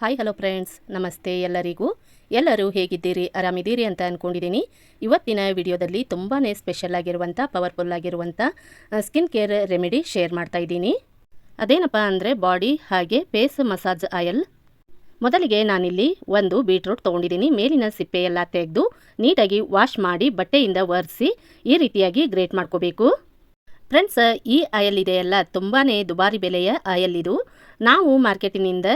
Hi hello friends ನಮಸ್ತೆ ಎಲ್ಲರಿಗೂ. ಎಲ್ಲರೂ ಹೇಗಿದ್ದೀರಿ? ಆರಾಮಿದ್ದೀರಿ ಅಂತ ಅಂದ್ಕೊಂಡಿದ್ದೀನಿ ಇವತ್ತಿನ ವಿಡಿಯೋದಲ್ಲಿ ತುಂಬಾ ಸ್ಪೆಷಲ್ ಆಗಿರುವಂಥ ಪವರ್ಫುಲ್ ಆಗಿರುವಂಥ ಸ್ಕಿನ್ ಕೇರ್ ರೆಮಿಡಿ ಶೇರ್ ಮಾಡ್ತಾ ಇದ್ದೀನಿ. ಅದೇನಪ್ಪ ಅಂದರೆ ಬಾಡಿ ಹಾಗೆ ಫೇಸ್ ಮಸಾಜ್ ಆಯಲ್ ಮೊದಲಿಗೆ ನಾನಿಲ್ಲಿ ಒಂದು ಬೀಟ್ರೂಟ್ ತೊಗೊಂಡಿದ್ದೀನಿ. ಮೇಲಿನ ಸಿಪ್ಪೆ ಎಲ್ಲ ತೆಗೆದು ನೀಟಾಗಿ ವಾಶ್ ಮಾಡಿ ಬಟ್ಟೆಯಿಂದ ಒರೆಸಿ ಈ ರೀತಿಯಾಗಿ ಗ್ರೇಟ್ ಮಾಡ್ಕೋಬೇಕು. ಫ್ರೆಂಡ್ಸ್ ಈ ಆಯಲ್ ಇದೆಯಲ್ಲ ತುಂಬಾ ದುಬಾರಿ ಬೆಲೆಯ ಆಯಲ್ ಇದು. ನಾವು ಮಾರ್ಕೆಟಿನಿಂದ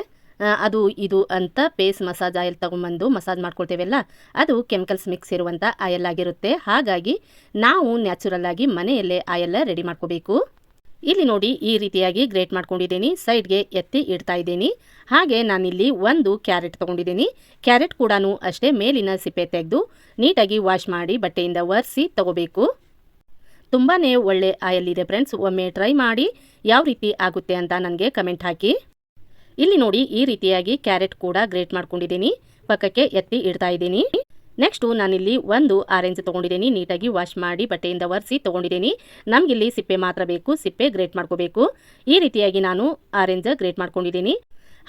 ಅದು ಇದು ಅಂತ ಫೇಸ್ ಮಸಾಜ್ ಆಯಿಲ್ ತೊಗೊಂಬಂದು ಮಸಾಜ್ ಮಾಡ್ಕೊಳ್ತೇವಲ್ಲ, ಅದು ಕೆಮಿಕಲ್ಸ್ ಮಿಕ್ಸ್ ಇರುವಂಥ ಆಯಲ್ ಆಗಿರುತ್ತೆ. ಹಾಗಾಗಿ ನಾವು ನ್ಯಾಚುರಲ್ ಆಗಿ ಮನೆಯಲ್ಲೇ ಆಯಲ್ ರೆಡಿ ಮಾಡ್ಕೋಬೇಕು. ಇಲ್ಲಿ ನೋಡಿ ಈ ರೀತಿಯಾಗಿ ಗ್ರೇಟ್ ಮಾಡ್ಕೊಂಡಿದ್ದೀನಿ ಸೈಡ್ಗೆ ಎತ್ತಿ ಇಡ್ತಾ ಇದ್ದೀನಿ. ಹಾಗೆ ನಾನಿಲ್ಲಿ ಒಂದು ಕ್ಯಾರೆಟ್ ತೊಗೊಂಡಿದ್ದೀನಿ. ಕ್ಯಾರೆಟ್ ಕೂಡ ಅಷ್ಟೇ ಮೇಲಿನ ಸಿಪ್ಪೆ ತೆಗೆದು ನೀಟಾಗಿ ವಾಶ್ ಮಾಡಿ ಬಟ್ಟೆಯಿಂದ ಒರೆಸಿ ತಗೋಬೇಕು. ತುಂಬಾ ಒಳ್ಳೆ ಆಯಲ್ ಇದೆ ಫ್ರೆಂಡ್ಸ್ ಒಮ್ಮೆ ಟ್ರೈ ಮಾಡಿ, ಯಾವ ರೀತಿ ಆಗುತ್ತೆ ಅಂತ ನನಗೆ ಕಮೆಂಟ್ ಹಾಕಿ. ಇಲ್ಲಿ ನೋಡಿ ಈ ರೀತಿಯಾಗಿ ಕ್ಯಾರೆಟ್ ಕೂಡ ಗ್ರೇಟ್ ಮಾಡ್ಕೊಂಡಿದ್ದೀನಿ. ಪಕ್ಕಕ್ಕೆ ಎತ್ತಿ ಇಡ್ತಾ ಇದ್ದೀನಿ. ನೆಕ್ಸ್ಟು ನಾನಿಲ್ಲಿ ಒಂದು ಆರೆಂಜ್ ತೊಗೊಂಡಿದ್ದೀನಿ. ನೀಟಾಗಿ ವಾಶ್ ಮಾಡಿ ಬಟ್ಟೆಯಿಂದ ಒರೆಸಿ ತೊಗೊಂಡಿದ್ದೀನಿ. ನಮಗಿಲ್ಲಿ ಸಿಪ್ಪೆ ಮಾತ್ರ ಬೇಕು. ಸಿಪ್ಪೆ ಗ್ರೇಟ್ ಮಾಡ್ಕೋಬೇಕು. ಈ ರೀತಿಯಾಗಿ ನಾನು ಆರೆಂಜ್ ಗ್ರೇಟ್ ಮಾಡ್ಕೊಂಡಿದ್ದೀನಿ.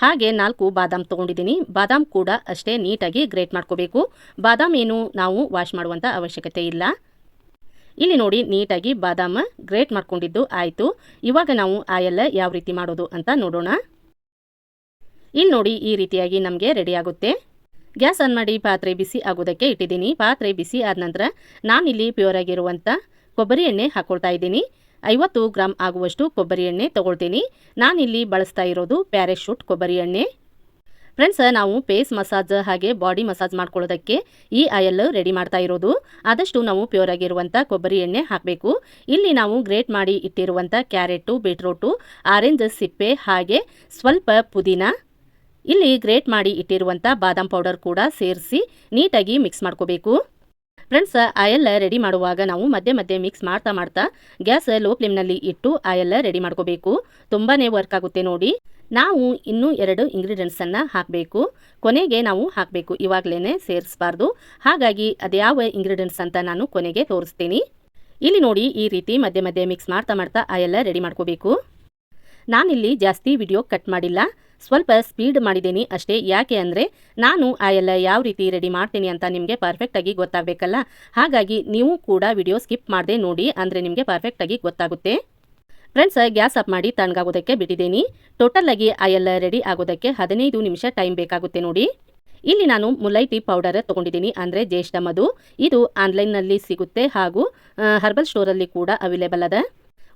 ಹಾಗೆ ನಾಲ್ಕು ಬಾದಾಮ್ ತೊಗೊಂಡಿದ್ದೀನಿ. ಬಾದಾಮ್ ಕೂಡ ಅಷ್ಟೇ ನೀಟಾಗಿ ಗ್ರೇಟ್ ಮಾಡ್ಕೋಬೇಕು. ಬಾದಾಮ್ ಏನು ನಾವು ವಾಶ್ ಮಾಡುವಂಥ ಅವಶ್ಯಕತೆ ಇಲ್ಲ. ಇಲ್ಲಿ ನೋಡಿ ನೀಟಾಗಿ ಬಾದಾಮ ಗ್ರೇಟ್ ಮಾಡ್ಕೊಂಡಿದ್ದು ಆಯಿತು. ಇವಾಗ ನಾವು ಆಯಲ್ ಯಾವ ರೀತಿ ಮಾಡೋದು ಅಂತ ನೋಡೋಣ. ಇಲ್ಲಿ ನೋಡಿ ಈ ರೀತಿಯಾಗಿ ನಮಗೆ ರೆಡಿ ಆಗುತ್ತೆ. ಗ್ಯಾಸ್ ಆನ್ ಮಾಡಿ ಪಾತ್ರೆ ಬಿಸಿ ಆಗೋದಕ್ಕೆ ಇಟ್ಟಿದ್ದೀನಿ. ಪಾತ್ರೆ ಬಿಸಿ ಆದ ನಂತರ ನಾನಿಲ್ಲಿ ಪ್ಯೂರ್ ಆಗಿರುವಂಥ ಕೊಬ್ಬರಿ ಎಣ್ಣೆ ಹಾಕ್ಕೊಳ್ತಾ ಇದ್ದೀನಿ. ಐವತ್ತು ಗ್ರಾಮ್ ಆಗುವಷ್ಟು ಕೊಬ್ಬರಿ ಎಣ್ಣೆ ತೊಗೊಳ್ತೀನಿ. ನಾನಿಲ್ಲಿ ಬಳಸ್ತಾ ಇರೋದು ಪ್ಯಾರಾಶೂಟ್ ಕೊಬ್ಬರಿ ಎಣ್ಣೆ. ಫ್ರೆಂಡ್ಸ್ ನಾವು ಫೇಸ್ ಮಸಾಜ್ ಹಾಗೆ ಬಾಡಿ ಮಸಾಜ್ ಮಾಡ್ಕೊಳ್ಳೋದಕ್ಕೆ ಈ ಆಯಲ್ ರೆಡಿ ಮಾಡ್ತಾ ಇರೋದು. ಆದಷ್ಟು ನಾವು ಪ್ಯೂರ್ ಆಗಿರುವಂಥ ಕೊಬ್ಬರಿ ಎಣ್ಣೆ ಹಾಕಬೇಕು. ಇಲ್ಲಿ ನಾವು ಗ್ರೇಟ್ ಮಾಡಿ ಇಟ್ಟಿರುವಂಥ ಕ್ಯಾರೆಟು ಬೀಟ್ರೋಟು ಆರೆಂಜ್ ಸಿಪ್ಪೆ ಹಾಗೆ ಸ್ವಲ್ಪ ಪುದೀನ ಇಲ್ಲಿ ಗ್ರೇಟ್ ಮಾಡಿ ಇಟ್ಟಿರುವಂಥ ಬಾದಾಮ್ ಪೌಡರ್ ಕೂಡ ಸೇರಿಸಿ ನೀಟಾಗಿ ಮಿಕ್ಸ್ ಮಾಡ್ಕೋಬೇಕು. ಫ್ರೆಂಡ್ಸ್ ಆಯಲ್ ರೆಡಿ ಮಾಡುವಾಗ ನಾವು ಮಧ್ಯೆ ಮಧ್ಯೆ ಮಿಕ್ಸ್ ಮಾಡ್ತಾ ಮಾಡ್ತಾ ಗ್ಯಾಸ್ ಲೋ ಫ್ಲೇಮ್ನಲ್ಲಿ ಇಟ್ಟು ಆಯಲ್ ರೆಡಿ ಮಾಡ್ಕೋಬೇಕು. ತುಂಬಾ ವರ್ಕ್ ಆಗುತ್ತೆ ನೋಡಿ. ನಾವು ಇನ್ನೂ ಎರಡು ಇಂಗ್ರೀಡಿಯೆಂಟ್ಸನ್ನು ಹಾಕಬೇಕು. ಕೊನೆಗೆ ನಾವು ಹಾಕಬೇಕು. ಇವಾಗಲೇ ಸೇರಿಸಬಾರ್ದು. ಹಾಗಾಗಿ ಅದ್ಯಾವ ಇಂಗ್ರೀಡಿಯೆಂಟ್ಸ್ ಅಂತ ನಾನು ಕೊನೆಗೆ ತೋರಿಸ್ತೀನಿ. ಇಲ್ಲಿ ನೋಡಿ ಈ ರೀತಿ ಮಧ್ಯೆ ಮಧ್ಯೆ ಮಿಕ್ಸ್ ಮಾಡ್ತಾ ಮಾಡ್ತಾ ಆಯಲ್ ರೆಡಿ ಮಾಡ್ಕೋಬೇಕು. ನಾನಿಲ್ಲಿ ಜಾಸ್ತಿ ವಿಡಿಯೋ ಕಟ್ ಮಾಡಿಲ್ಲ. ಸ್ವಲ್ಪ ಸ್ಪೀಡ್ ಮಾಡಿದ್ದೀನಿ ಅಷ್ಟೇ. ಯಾಕೆ ಅಂದರೆ ನಾನು ಆ ಎಲ್ಲ ಯಾವ ರೀತಿ ರೆಡಿ ಮಾಡ್ತೀನಿ ಅಂತ ನಿಮಗೆ ಪರ್ಫೆಕ್ಟಾಗಿ ಗೊತ್ತಾಗಬೇಕಲ್ಲ? ಹಾಗಾಗಿ ನೀವು ಕೂಡ ವಿಡಿಯೋ ಸ್ಕಿಪ್ ಮಾಡದೆ ನೋಡಿ ಅಂದರೆ ನಿಮಗೆ ಪರ್ಫೆಕ್ಟಾಗಿ ಗೊತ್ತಾಗುತ್ತೆ. ಫ್ರೆಂಡ್ಸ್ ಗ್ಯಾಸ್ ಆಫ್ ಮಾಡಿ ತಣ್ಣಗಾಗೋದಕ್ಕೆ ಬಿಟ್ಟಿದ್ದೀನಿ. ಟೋಟಲ್ ಆಗಿ ಆ ಎಲ್ಲ ರೆಡಿ ಆಗೋದಕ್ಕೆ ಹದಿನೈದು ನಿಮಿಷ ಟೈಮ್ ಬೇಕಾಗುತ್ತೆ ನೋಡಿ. ಇಲ್ಲಿ ನಾನು ಮುಲೈಟಿ ಪೌಡರ್ ತೊಗೊಂಡಿದ್ದೀನಿ ಅಂದರೆ ಜ್ಯೇಷ್ಠ ಮಧು. ಇದು ಆನ್ಲೈನ್ನಲ್ಲಿ ಸಿಗುತ್ತೆ ಹಾಗೂ ಹರ್ಬಲ್ ಸ್ಟೋರಲ್ಲಿ ಕೂಡ ಅವೈಲೇಬಲ್ ಅದ.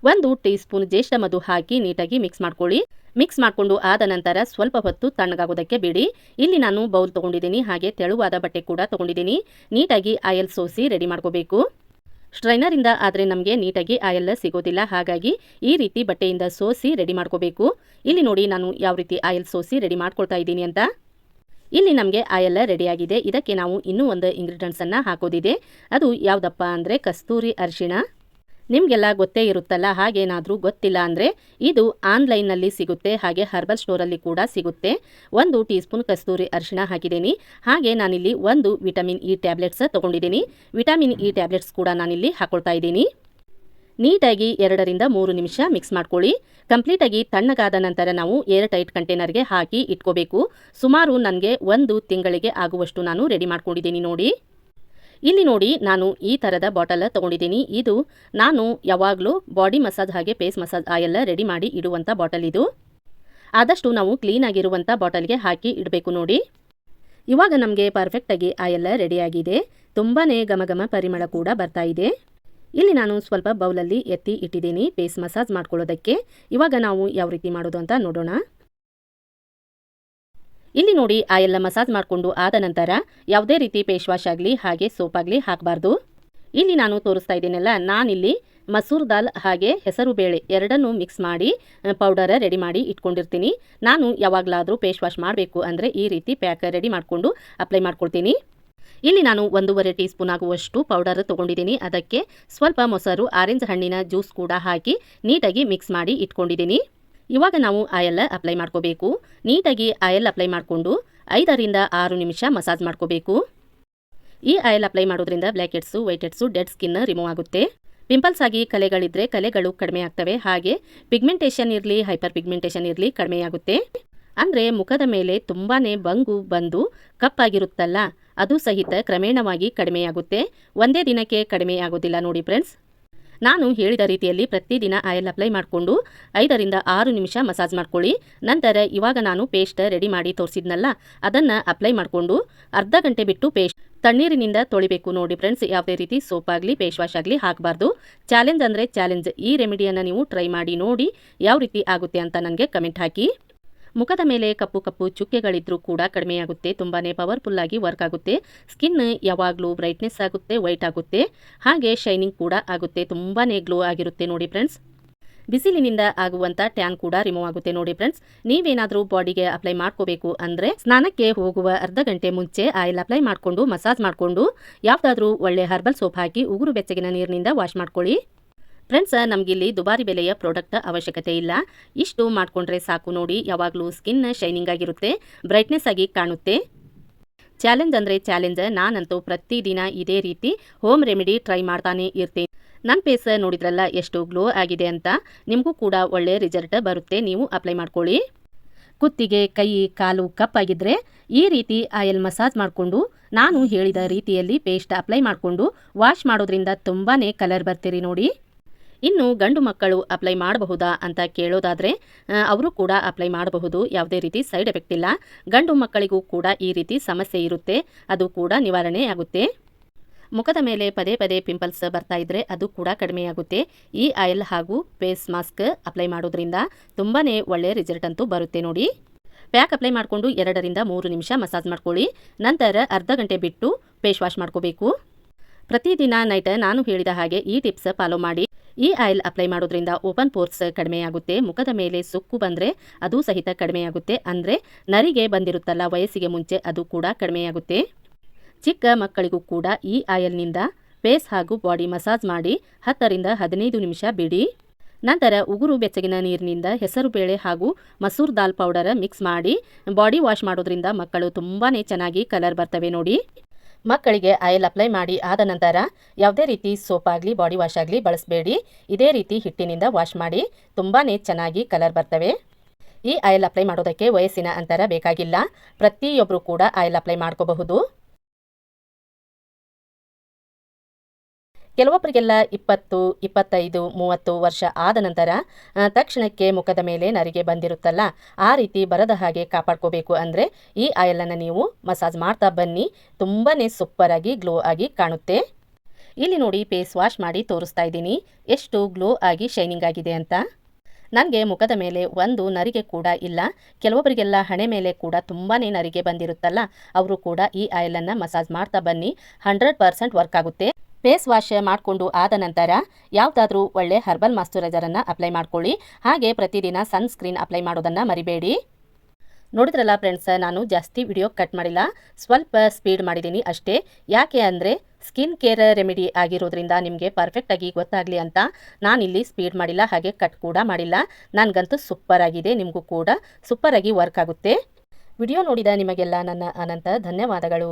ಒಂದು ಟೀ ಸ್ಪೂನ್ ಮಧು ಹಾಕಿ ನೀಟಾಗಿ ಮಿಕ್ಸ್ ಮಾಡ್ಕೊಳ್ಳಿ. ಮಿಕ್ಸ್ ಮಾಡಿಕೊಂಡು ಆದ ನಂತರ ಸ್ವಲ್ಪ ಹೊತ್ತು ತಣ್ಣಗಾಗೋದಕ್ಕೆ ಬಿಡಿ. ಇಲ್ಲಿ ನಾನು ಬೌಲ್ ತೊಗೊಂಡಿದ್ದೀನಿ, ಹಾಗೆ ತೆಳುವಾದ ಬಟ್ಟೆ ಕೂಡ ತೊಗೊಂಡಿದ್ದೀನಿ. ನೀಟಾಗಿ ಆಯಲ್ ಸೋಸಿ ರೆಡಿ ಮಾಡ್ಕೋಬೇಕು. ಸ್ಟ್ರೈನರಿಂದ ಆದರೆ ನಮಗೆ ನೀಟಾಗಿ ಆಯಲ್ ಸಿಗೋದಿಲ್ಲ, ಹಾಗಾಗಿ ಈ ರೀತಿ ಬಟ್ಟೆಯಿಂದ ಸೋಸಿ ರೆಡಿ ಮಾಡ್ಕೋಬೇಕು. ಇಲ್ಲಿ ನೋಡಿ ನಾನು ಯಾವ ರೀತಿ ಆಯಲ್ ಸೋಸಿ ರೆಡಿ ಮಾಡ್ಕೊಳ್ತಾ ಇದ್ದೀನಿ ಅಂತ. ಇಲ್ಲಿ ನಮಗೆ ಆಯಲ್ ರೆಡಿಯಾಗಿದೆ ಇದಕ್ಕೆ ನಾವು ಇನ್ನೂ ಒಂದು ಇಂಗ್ರೀಡಿಯೆಂಟ್ಸನ್ನು ಹಾಕೋದಿದೆ. ಅದು ಯಾವುದಪ್ಪ ಅಂದರೆ ಕಸ್ತೂರಿ ಅರಿಶಿಣ. ನಿಮಗೆಲ್ಲ ಗೊತ್ತೇ ಇರುತ್ತಲ್ಲ, ಹಾಗೇನಾದರೂ ಗೊತ್ತಿಲ್ಲ ಅಂದರೆ ಇದು ಆನ್ಲೈನ್ನಲ್ಲಿ ಸಿಗುತ್ತೆ, ಹಾಗೆ ಹರ್ಬಲ್ ಸ್ಟೋರಲ್ಲಿ ಕೂಡ ಸಿಗುತ್ತೆ. ಒಂದು ಟೀ ಸ್ಪೂನ್ ಕಸ್ತೂರಿ ಅರಿಶಿಣ ಹಾಕಿದ್ದೀನಿ. ಹಾಗೆ ನಾನಿಲ್ಲಿ ಒಂದು ವಿಟಮಿನ್ ಇ ಟ್ಯಾಬ್ಲೆಟ್ಸ್ ತೊಗೊಂಡಿದ್ದೀನಿ. ವಿಟಮಿನ್ ಇ ಟ್ಯಾಬ್ಲೆಟ್ಸ್ ಕೂಡ ನಾನಿಲ್ಲಿ ಹಾಕೊಳ್ತಾ ಇದ್ದೀನಿ. ನೀಟಾಗಿ ಎರಡರಿಂದ ಮೂರು ನಿಮಿಷ ಮಿಕ್ಸ್ ಮಾಡ್ಕೊಳ್ಳಿ. ಕಂಪ್ಲೀಟಾಗಿ ತಣ್ಣಗಾದ ನಂತರ ನಾವು ಏರ್ ಟೈಟ್ ಕಂಟೈನರ್ಗೆ ಹಾಕಿ ಇಟ್ಕೋಬೇಕು. ಸುಮಾರು ನನಗೆ ಒಂದು ತಿಂಗಳಿಗೆ ಆಗುವಷ್ಟು ನಾನು ರೆಡಿ ಮಾಡ್ಕೊಂಡಿದ್ದೀನಿ ನೋಡಿ. ಇಲ್ಲಿ ನೋಡಿ ನಾನು ಈ ಥರದ ಬಾಟಲ ತೊಗೊಂಡಿದ್ದೀನಿ. ಇದು ನಾನು ಯಾವಾಗಲೂ ಬಾಡಿ ಮಸಾಜ್ ಹಾಗೆ ಫೇಸ್ ಮಸಾಜ್ ಆಯೆಲ್ಲ ರೆಡಿ ಮಾಡಿ ಇಡುವಂಥ ಬಾಟಲ್ ಇದು. ಆದಷ್ಟು ನಾವು ಕ್ಲೀನಾಗಿರುವಂಥ ಬಾಟಲ್ಗೆ ಹಾಕಿ ಇಡಬೇಕು ನೋಡಿ. ಇವಾಗ ನಮಗೆ ಪರ್ಫೆಕ್ಟಾಗಿ ಆಯೆಲ್ಲ ರೆಡಿಯಾಗಿದೆ ತುಂಬಾ ಘಮ ಪರಿಮಳ ಕೂಡ ಬರ್ತಾ ಇದೆ. ಇಲ್ಲಿ ನಾನು ಸ್ವಲ್ಪ ಬೌಲಲ್ಲಿ ಎತ್ತಿ ಇಟ್ಟಿದ್ದೀನಿ ಫೇಸ್ ಮಸಾಜ್ ಮಾಡ್ಕೊಳ್ಳೋದಕ್ಕೆ. ಇವಾಗ ನಾವು ಯಾವ ರೀತಿ ಮಾಡೋದು ಅಂತ ನೋಡೋಣ. ಇಲ್ಲಿ ನೋಡಿ, ಆ ಎಲ್ಲ ಮಸಾಜ್ ಮಾಡಿಕೊಂಡು ಆದ ನಂತರ ಯಾವುದೇ ರೀತಿ ಫೇಸ್ ವಾಶ್ ಆಗಲಿ, ಹಾಗೆ ಸೋಪ್ ಆಗಲಿ ಹಾಕಬಾರ್ದು. ಇಲ್ಲಿ ನಾನು ತೋರಿಸ್ತಾ ಇದ್ದೀನಲ್ಲ, ನಾನಿಲ್ಲಿ ಮಸೂರ್ ದಾಲ್ ಹಾಗೆ ಹೆಸರು ಬೇಳೆ ಎರಡನ್ನೂ ಮಿಕ್ಸ್ ಮಾಡಿ ಪೌಡರ್ ರೆಡಿ ಮಾಡಿ ಇಟ್ಕೊಂಡಿರ್ತೀನಿ. ನಾನು ಯಾವಾಗಲಾದರೂ ಫೇಸ್ ವಾಶ್ ಮಾಡಬೇಕು ಅಂದರೆ ಈ ರೀತಿ ಪ್ಯಾಕ್ ರೆಡಿ ಮಾಡಿಕೊಂಡು ಅಪ್ಲೈ ಮಾಡ್ಕೊಳ್ತೀನಿ. ಇಲ್ಲಿ ನಾನು ಒಂದೂವರೆ ಟೀ ಸ್ಪೂನ್ ಆಗುವಷ್ಟು ಪೌಡರ್ ತೊಗೊಂಡಿದ್ದೀನಿ. ಅದಕ್ಕೆ ಸ್ವಲ್ಪ ಮೊಸರು, ಆರೆಂಜ್ ಹಣ್ಣಿನ ಜ್ಯೂಸ್ ಕೂಡ ಹಾಕಿ ನೀಟಾಗಿ ಮಿಕ್ಸ್ ಮಾಡಿ ಇಟ್ಕೊಂಡಿದ್ದೀನಿ. ಇವಾಗ ನಾವು ಆಯಲ್ ಅಪ್ಲೈ ಮಾಡ್ಕೋಬೇಕು. ನೀಟಾಗಿ ಆಯಲ್ ಅಪ್ಲೈ ಮಾಡಿಕೊಂಡು ಐದರಿಂದ ಆರು ನಿಮಿಷ ಮಸಾಜ್ ಮಾಡ್ಕೋಬೇಕು. ಈ ಆಯಲ್ ಅಪ್ಲೈ ಮಾಡೋದ್ರಿಂದ black heads white heads dead skin remove ಆಗುತ್ತೆ. ಪಿಂಪಲ್ಸ್ ಆಗಿ ಕಲೆಗಳಿದ್ರೆ ಕಲೆಗಳು ಕಡಿಮೆ ಆಗ್ತವೆ. ಹಾಗೆ ಪಿಗ್ಮೆಂಟೇಷನ್ ಇರಲಿ ಹೈಪರ್ ಪಿಗ್ಮೆಂಟೇಷನ್ ಇರಲಿ ಕಡಿಮೆಯಾಗುತ್ತೆ ಅಂದರೆ ಮುಖದ ಮೇಲೆ ತುಂಬಾ ಬಂಗು ಬಂದು ಕಪ್ಪಾಗಿರುತ್ತಲ್ಲ, ಅದು ಸಹಿತ ಕ್ರಮೇಣವಾಗಿ ಕಡಿಮೆಯಾಗುತ್ತೆ ಒಂದೇ ದಿನಕ್ಕೆ ಕಡಿಮೆಯಾಗೋದಿಲ್ಲ ನೋಡಿ ಫ್ರೆಂಡ್ಸ್ ನಾನು ಹೇಳಿದ ರೀತಿಯಲ್ಲಿ ಪ್ರತಿದಿನ ಆಯಿಲ್ ಅಪ್ಲೈ ಮಾಡಿಕೊಂಡು ಐದರಿಂದ ಆರು ನಿಮಿಷ ಮಸಾಜ್ ಮಾಡ್ಕೊಳ್ಳಿ. ನಂತರ ಇವಾಗ ನಾನು ಪೇಸ್ಟ್ ರೆಡಿ ಮಾಡಿ ತೋರಿಸಿದ್ನಲ್ಲ, ಅದನ್ನು ಅಪ್ಲೈ ಮಾಡಿಕೊಂಡು ಅರ್ಧ ಗಂಟೆ ಬಿಟ್ಟು ಪೇಸ್ಟ್ ತಣ್ಣೀರಿನಿಂದ ತೊಳಿಬೇಕು. ನೋಡಿ ಫ್ರೆಂಡ್ಸ್, ಯಾವುದೇ ರೀತಿ ಸೋಪ್ ಆಗಲಿ ಫೇಸ್ ವಾಶ್ ಆಗಲಿ ಹಾಕಬಾರ್ದು. ಚಾಲೆಂಜ್ ಅಂದರೆ ಚಾಲೆಂಜ್. ಈ ರೆಮಿಡಿಯನ್ನು ನೀವು ಟ್ರೈ ಮಾಡಿ ನೋಡಿ ಯಾವ ರೀತಿ ಆಗುತ್ತೆ ಅಂತ ನನಗೆ ಕಮೆಂಟ್ ಹಾಕಿ. ಮುಖದ ಮೇಲೆ ಕಪ್ಪು ಕಪ್ಪು ಚುಕ್ಕೆಗಳಿದ್ರೂ ಕೂಡ ಕಡಿಮೆಯಾಗುತ್ತೆ. ತುಂಬಾ ಪವರ್ಫುಲ್ ಆಗಿ ವರ್ಕ್ ಆಗುತ್ತೆ. ಸ್ಕಿನ್ ಯಾವಾಗಲೂ ಬ್ರೈಟ್ನೆಸ್ ಆಗುತ್ತೆ ವೈಟ್ ಆಗುತ್ತೆ. ಹಾಗೆ ಶೈನಿಂಗ್ ಕೂಡ ಆಗುತ್ತೆ. ತುಂಬಾ ಗ್ಲೋ ಆಗಿರುತ್ತೆ ನೋಡಿ ಫ್ರೆಂಡ್ಸ್ ಬಿಸಿಲಿನಿಂದ ಆಗುವಂಥ ಟ್ಯಾನ್ ಕೂಡ ರಿಮೂವ್ ಆಗುತ್ತೆ ನೋಡಿ ಫ್ರೆಂಡ್ಸ್ ನೀವೇನಾದರೂ ಬಾಡಿಗೆ ಅಪ್ಲೈ ಮಾಡ್ಕೋಬೇಕು ಅಂದ್ರೆ ಸ್ನಾನಕ್ಕೆ ಹೋಗುವ ಅರ್ಧ ಗಂಟೆ ಮುಂಚೆ ಆಯಿಲ್ ಅಪ್ಲೈ ಮಾಡಿಕೊಂಡು ಮಸಾಜ್ ಮಾಡಿಕೊಂಡು, ಯಾವ್ದಾದ್ರೂ ಒಳ್ಳೆ ಹರ್ಬಲ್ ಸೋಪ್ ಹಾಕಿ ಉಗುರು ಬೆಚ್ಚಗಿನ ನೀರಿನಿಂದ ವಾಶ್ ಮಾಡ್ಕೊಳ್ಳಿ. ಫ್ರೆಂಡ್ಸ್, ನಮಗಿಲ್ಲಿ ದುಬಾರಿ ಬೆಲೆಯ ಪ್ರಾಡಕ್ಟ್ ಅವಶ್ಯಕತೆ ಇಲ್ಲ. ಇಷ್ಟು ಮಾಡಿಕೊಂಡ್ರೆ ಸಾಕು ನೋಡಿ, ಯಾವಾಗಲೂ ಸ್ಕಿನ್ ಶೈನಿಂಗ್ ಆಗಿರುತ್ತೆ, ಬ್ರೈಟ್ನೆಸ್ ಆಗಿ ಕಾಣುತ್ತೆ. ಚಾಲೆಂಜ್ ಅಂದರೆ ಚಾಲೆಂಜ್, ನಾನಂತೂ ಪ್ರತಿದಿನ ಇದೇ ರೀತಿ ಹೋಮ್ ರೆಮಿಡಿ ಟ್ರೈ ಮಾಡ್ತಾನೆ ಇರ್ತೀನಿ. ನನ್ನ ಫೇಸ್ ನೋಡಿದ್ರಲ್ಲ, ಎಷ್ಟು ಗ್ಲೋ ಆಗಿದೆ ಅಂತ. ನಿಮಗೂ ಕೂಡ ಒಳ್ಳೆ ರಿಸಲ್ಟ್ ಬರುತ್ತೆ, ನೀವು ಅಪ್ಲೈ ಮಾಡ್ಕೊಳ್ಳಿ. ಕುತ್ತಿಗೆ, ಕೈ, ಕಾಲು ಕಪ್ಪಾಗಿದ್ದರೆ ಈ ರೀತಿ ಆಯಿಲ್ ಮಸಾಜ್ ಮಾಡಿಕೊಂಡು, ನಾನು ಹೇಳಿದ ರೀತಿಯಲ್ಲಿ ಪೇಸ್ಟ್ ಅಪ್ಲೈ ಮಾಡಿಕೊಂಡು, ವಾಶ್ ಮಾಡೋದ್ರಿಂದ ತುಂಬಾ ಕಲರ್ ಬರ್ತೀರಿ ನೋಡಿ. ಇನ್ನು ಗಂಡು ಮಕ್ಕಳು ಅಪ್ಲೈ ಮಾಡಬಹುದಾ ಅಂತ ಕೇಳೋದಾದರೆ ಅವರು ಕೂಡ ಅಪ್ಲೈ ಮಾಡಬಹುದು, ಯಾವುದೇ ರೀತಿ ಸೈಡ್ ಎಫೆಕ್ಟ್ ಇಲ್ಲ. ಗಂಡು ಮಕ್ಕಳಿಗೂ ಕೂಡ ಈ ರೀತಿ ಸಮಸ್ಯೆ ಇರುತ್ತೆ, ಅದು ಕೂಡ ನಿವಾರಣೆ ಆಗುತ್ತೆ. ಮುಖದ ಮೇಲೆ ಪದೇ ಪದೇ ಪಿಂಪಲ್ಸ್ ಬರ್ತಾ ಇದ್ರೆ ಅದು ಕೂಡ ಕಡಿಮೆಯಾಗುತ್ತೆ ಈ ಆಯಿಲ್ ಹಾಗೂ ಫೇಸ್ ಮಾಸ್ಕ್ ಅಪ್ಲೈ ಮಾಡೋದ್ರಿಂದ ತುಂಬಾ ಒಳ್ಳೆಯ ರಿಸಲ್ಟ್ ಅಂತೂ ಬರುತ್ತೆ ನೋಡಿ. ಪ್ಯಾಕ್ ಅಪ್ಲೈ ಮಾಡಿಕೊಂಡು ಎರಡರಿಂದ ಮೂರು ನಿಮಿಷ ಮಸಾಜ್ ಮಾಡ್ಕೊಳ್ಳಿ. ನಂತರ ಅರ್ಧ ಗಂಟೆ ಬಿಟ್ಟು ಫೇಸ್ ವಾಶ್ ಮಾಡ್ಕೋಬೇಕು. ಪ್ರತಿದಿನ ನೈಟ್ ನಾನು ಹೇಳಿದ ಹಾಗೆ ಈ ಟಿಪ್ಸ್ ಫಾಲೋ ಮಾಡಿ. ಈ ಆಯಿಲ್ ಅಪ್ಲೈ ಮಾಡೋದ್ರಿಂದ ಓಪನ್ ಪೋರ್ಸ್ ಕಡಿಮೆಯಾಗುತ್ತೆ. ಮುಖದ ಮೇಲೆ ಸುಕ್ಕು ಬಂದರೆ ಅದು ಸಹಿತ ಕಡಿಮೆಯಾಗುತ್ತೆ. ಅಂದರೆ ನರಿಗೆ ಬಂದಿರುತ್ತಲ್ಲ ವಯಸ್ಸಿಗೆ ಮುಂಚೆ ಅದು ಕೂಡ ಕಡಿಮೆಯಾಗುತ್ತೆ. ಚಿಕ್ಕ ಮಕ್ಕಳಿಗೂ ಕೂಡ ಈ ಆಯಿಲ್ನಿಂದ ಫೇಸ್ ಹಾಗೂ ಬಾಡಿ ಮಸಾಜ್ ಮಾಡಿ ಹತ್ತರಿಂದ ಹದಿನೈದು ನಿಮಿಷ ಬಿಡಿ. ನಂತರ ಉಗುರು ಬೆಚ್ಚಗಿನ ನೀರಿನಿಂದ ಹೆಸರುಬೇಳೆ ಹಾಗೂ ಮಸೂರ್ ದಾಲ್ ಪೌಡರ್ ಮಿಕ್ಸ್ ಮಾಡಿ ಬಾಡಿ ವಾಶ್ ಮಾಡೋದ್ರಿಂದ ಮಕ್ಕಳು ತುಂಬಾ ಚೆನ್ನಾಗಿ ಕಲರ್ ಬರ್ತವೆ ನೋಡಿ. ಮಕ್ಕಳಿಗೆ ಆಯಿಲ್ ಅಪ್ಲೈ ಮಾಡಿ ಆದ ನಂತರ ಯಾವುದೇ ರೀತಿ ಸೋಪ್ ಆಗಲಿ, ಬಾಡಿ ವಾಶ್ ಆಗಲಿ ಬಳಸಬೇಡಿ. ಇದೇ ರೀತಿ ಹಿಟ್ಟಿನಿಂದ ವಾಶ್ ಮಾಡಿ ತುಂಬಾ ಚೆನ್ನಾಗಿ ಕಲರ್ ಬರ್ತವೆ. ಈ ಆಯಿಲ್ ಅಪ್ಲೈ ಮಾಡೋದಕ್ಕೆ ವಯಸ್ಸಿನ ಅಂತರ ಬೇಕಾಗಿಲ್ಲ. ಪ್ರತಿಯೊಬ್ಬರು ಕೂಡ ಆಯಿಲ್ ಅಪ್ಲೈ ಮಾಡ್ಕೋಬಹುದು. ಕೆಲವೊಬ್ಬರಿಗೆಲ್ಲ ಇಪ್ಪತ್ತು, ಇಪ್ಪತ್ತೈದು, ಮೂವತ್ತು ವರ್ಷ ಆದ ನಂತರ ತಕ್ಷಣಕ್ಕೆ ಮುಖದ ಮೇಲೆ ನರಿಗೆ ಬಂದಿರುತ್ತಲ್ಲ, ಆ ರೀತಿ ಬರದ ಹಾಗೆ ಕಾಪಾಡ್ಕೋಬೇಕು ಅಂದರೆ ಈ ಆಯಲನ್ನು ನೀವು ಮಸಾಜ್ ಮಾಡ್ತಾ ಬನ್ನಿ. ತುಂಬಾ ಆಗಿ, ಗ್ಲೋ ಆಗಿ ಕಾಣುತ್ತೆ. ಇಲ್ಲಿ ನೋಡಿ, ಫೇಸ್ ವಾಶ್ ಮಾಡಿ ತೋರಿಸ್ತಾ ಇದ್ದೀನಿ. ಎಷ್ಟು ಗ್ಲೋ ಆಗಿ ಶೈನಿಂಗ್ ಆಗಿದೆ ಅಂತ. ನನಗೆ ಮುಖದ ಮೇಲೆ ಒಂದು ನರಿಗೆ ಕೂಡ ಇಲ್ಲ. ಕೆಲವೊಬ್ಬರಿಗೆಲ್ಲ ಹಣೆ ಮೇಲೆ ಕೂಡ ತುಂಬಾ ನರಿಗೆ ಬಂದಿರುತ್ತಲ್ಲ, ಅವರು ಕೂಡ ಈ ಆಯಿಲನ್ನು ಮಸಾಜ್ ಮಾಡ್ತಾ ಬನ್ನಿ. ಹಂಡ್ರೆಡ್ ಪರ್ಸೆಂಟ್ ವರ್ಕ್ ಆಗುತ್ತೆ. ಫೇಸ್ ವಾಶ್ ಮಾಡಿಕೊಂಡು ಆದ ನಂತರ ಯಾವುದಾದ್ರೂ ಒಳ್ಳೆ ಹರ್ಬಲ್ ಮಾಸ್ಚುರೈಸರನ್ನು ಅಪ್ಲೈ ಮಾಡ್ಕೊಳ್ಳಿ. ಹಾಗೆ ಪ್ರತಿದಿನ ಸನ್ಸ್ಕ್ರೀನ್ ಅಪ್ಲೈ ಮಾಡೋದನ್ನು ಮರಿಬೇಡಿ. ನೋಡಿದ್ರಲ್ಲ ಫ್ರೆಂಡ್ಸ್, ನಾನು ಜಾಸ್ತಿ ವಿಡಿಯೋ ಕಟ್ ಮಾಡಿಲ್ಲ. ಸ್ವಲ್ಪ ಸ್ಪೀಡ್ ಮಾಡಿದ್ದೀನಿ ಅಷ್ಟೇ. ಯಾಕೆ ಅಂದರೆ ಸ್ಕಿನ್ ಕೇರ್ ರೆಮಿಡಿ ಆಗಿರೋದ್ರಿಂದ ನಿಮಗೆ ಪರ್ಫೆಕ್ಟಾಗಿ ಗೊತ್ತಾಗಲಿ ಅಂತ ನಾನಿಲ್ಲಿ ಸ್ಪೀಡ್ ಮಾಡಿಲ್ಲ, ಹಾಗೆ ಕಟ್ ಕೂಡ ಮಾಡಿಲ್ಲ. ನನಗಂತೂ ಸೂಪರ್ ಆಗಿದೆ, ನಿಮಗೂ ಕೂಡ ಸೂಪರಾಗಿ ವರ್ಕ್ ಆಗುತ್ತೆ. ವಿಡಿಯೋ ನೋಡಿದ ನಿಮಗೆಲ್ಲ ನನ್ನ ಅನಂತ ಧನ್ಯವಾದಗಳು.